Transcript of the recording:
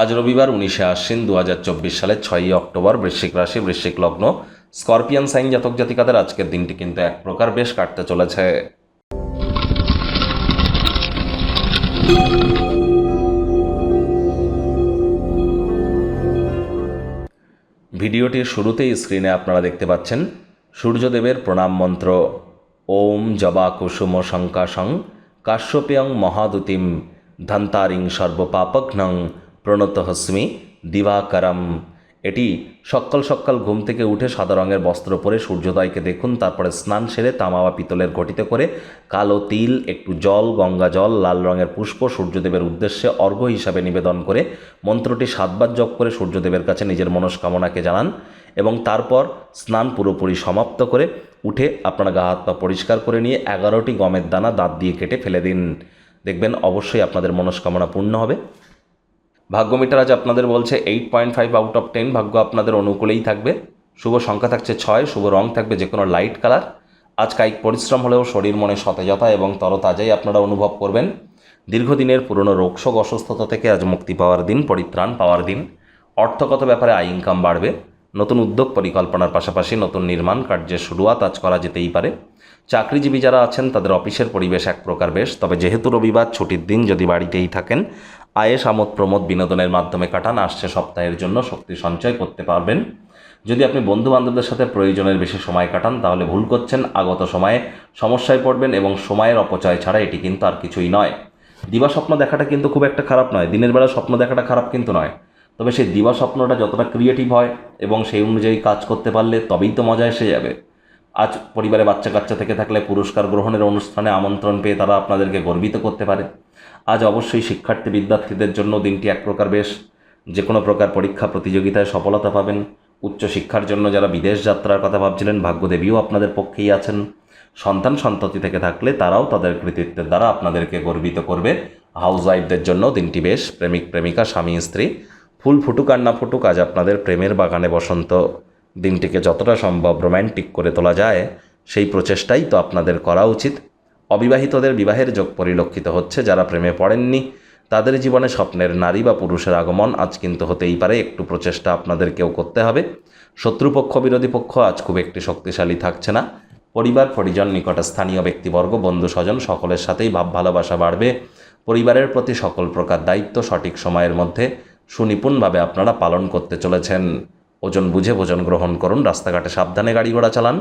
আজ রবিবার উনিশে আশ্বিন দু হাজার চব্বিশ সালের ছয়ই অক্টোবর বৃশ্চিক রাশি, বৃশ্চিক লগ্ন। স্করপিয়ান সাইন জাতক জাতিকাদের আজকের দিনটি কিন্তু এক প্রকার বেশ কাটতে চলেছে। ভিডিওটির শুরুতেই স্ক্রিনে আপনারা দেখতে পাচ্ছেন সূর্যদেবের প্রণাম মন্ত্র। ওম জবা কুসুম শঙ্কাশং কাশ্যপেয়ং মহাদুতিম ধন্তারিং সর্বপাপঘ্নং প্রণত হস্মি, দিবাকরম। এটি সকাল সকাল ঘুম থেকে উঠে সাদা রঙের বস্ত্র পরে সূর্যোদয়কে দেখুন, তারপরে স্নান সেরে তামা বা পিতলের ঘটিতে করে কালো তিল, একটু জল, গঙ্গা জল, লাল রঙের পুষ্প সূর্যদেবের উদ্দেশ্যে অর্ঘ্য হিসাবে নিবেদন করে মন্ত্রটি সাতবার জপ করে সূর্যদেবের কাছে নিজের মনস্কামনাকে জানান এবং তারপর স্নান পুরোপুরি সমাপ্ত করে উঠে আপনার গা হাত পা পরিষ্কার করে নিয়ে এগারোটি গমের দানা দাঁত দিয়ে কেটে ফেলে দিন। দেখবেন অবশ্যই আপনাদের মনস্কামনা পূর্ণ হবে। ভাগ্য মিটার আজ আপনাদের বলছে eight point five out of ten ভাগ্য আপনাদের অনুকূলেই থাকবে। শুভ সংখ্যা থাকছে ছয়, শুভ রং থাকবে যে কোনো লাইট কালার আজ কায়িক পরিশ্রম হলেও শরীর মনে সতেজতা এবং তরতাজাই আপনারা অনুভব করবেন। দীর্ঘদিনের পুরনো রোগশোক অসুস্থতা থেকে আজ মুক্তি পাওয়ার দিন, পরিত্রাণ পাওয়ার দিন। অর্থগত ব্যাপারে আয় ইনকাম বাড়বে। নতুন উদ্যোগ পরিকল্পনার পাশাপাশি নতুন নির্মাণ কার্যের শুরুয়াত আজ করা যেতেই পারে। চাকরিজীবী যারা আছেন, তাদের অফিসের পরিবেশ এক প্রকার বেশ। তবে যেহেতু রবিবার ছুটির দিন, যদি বাড়িতেই থাকেন আয়েস আমোদ প্রমোদ বিনোদনের মাধ্যমে কাটান, আসছে সপ্তাহের জন্য শক্তি সঞ্চয় করতে পারবেন। যদি আপনি বন্ধু বান্ধবদের সাথে প্রয়োজনের বেশি সময় কাটান, তাহলে ভুল করছেন, আগত সময়ে সমস্যায় পড়বেন এবং সময়ের অপচয় ছাড়া এটি কিন্তু আর কিছুই নয়। দিবা স্বপ্ন দেখাটা কিন্তু খুব একটা খারাপ নয়, দিনের বেলা স্বপ্ন দেখাটা খারাপ কিন্তু নয়। তবে সেই দিবা স্বপ্নটা যতটা ক্রিয়েটিভ হয় এবং সেই অনুযায়ী কাজ করতে পারলে তবেই তো মজা এসে যাবে। আজ পরিবারে বাচ্চা কাচ্চা থেকে থাকলে পুরস্কার গ্রহণের অনুষ্ঠানে আমন্ত্রণ পেয়ে তারা আপনাদেরকে গর্বিত করতে পারে। আজ অবশ্যই শিক্ষার্থী বিদ্যার্থীদের জন্য দিনটি এক প্রকার বেশ। যে কোনো প্রকার পরীক্ষা প্রতিযোগিতায় সফলতা পাবেন। উচ্চশিক্ষার জন্য যারা বিদেশ যাত্রার কথা ভাবছিলেন, ভাগ্যদেবীও আপনাদের পক্ষেই আছেন। সন্তান সন্ততি থেকে থাকলে তারাও তাদের কৃতিত্বের দ্বারা আপনাদেরকে গর্বিত করবে। হাউস ওয়াইফদের জন্য দিনটি বেশ প্রেমিক প্রেমিকা স্বামী স্ত্রী ফুল ফুটুক আর না ফুটুক, আজ আপনাদের প্রেমের বাগানে বসন্ত দিনটিকে যতটা সম্ভব রোম্যান্টিক করে তোলা যায়, সেই প্রচেষ্টাই তো আপনাদের করা উচিত। অবিবাহিতদের বিবাহের যোগ পরিলক্ষিত হচ্ছে, যারা প্রেমে পড়েননি, তাদের জীবনে স্বপ্নের নারী বা পুরুষের আগমন আজ কিন্তু হতেই পারে, একটু প্রচেষ্টা আপনাদেরকেও করতে হবে। শত্রুপক্ষ, বিরোধী পক্ষ আজ খুব একটি শক্তিশালী থাকছে না। পরিবার, পরিজন, নিকট স্থানীয় ব্যক্তিবর্গ, বন্ধু, স্বজন, সকলের সাথেই ভাব ভালোবাসা বাড়বে। পরিবারের প্রতি সকল প্রকার দায়িত্ব সঠিক সময়ের মধ্যে সুনিপুণভাবে আপনারা পালন করতে চলেছেন। ওজন বুঝে ভোজন গ্রহণ করুন, রাস্তাঘাটে সাবধানে গাড়ি ঘোড়া চালান।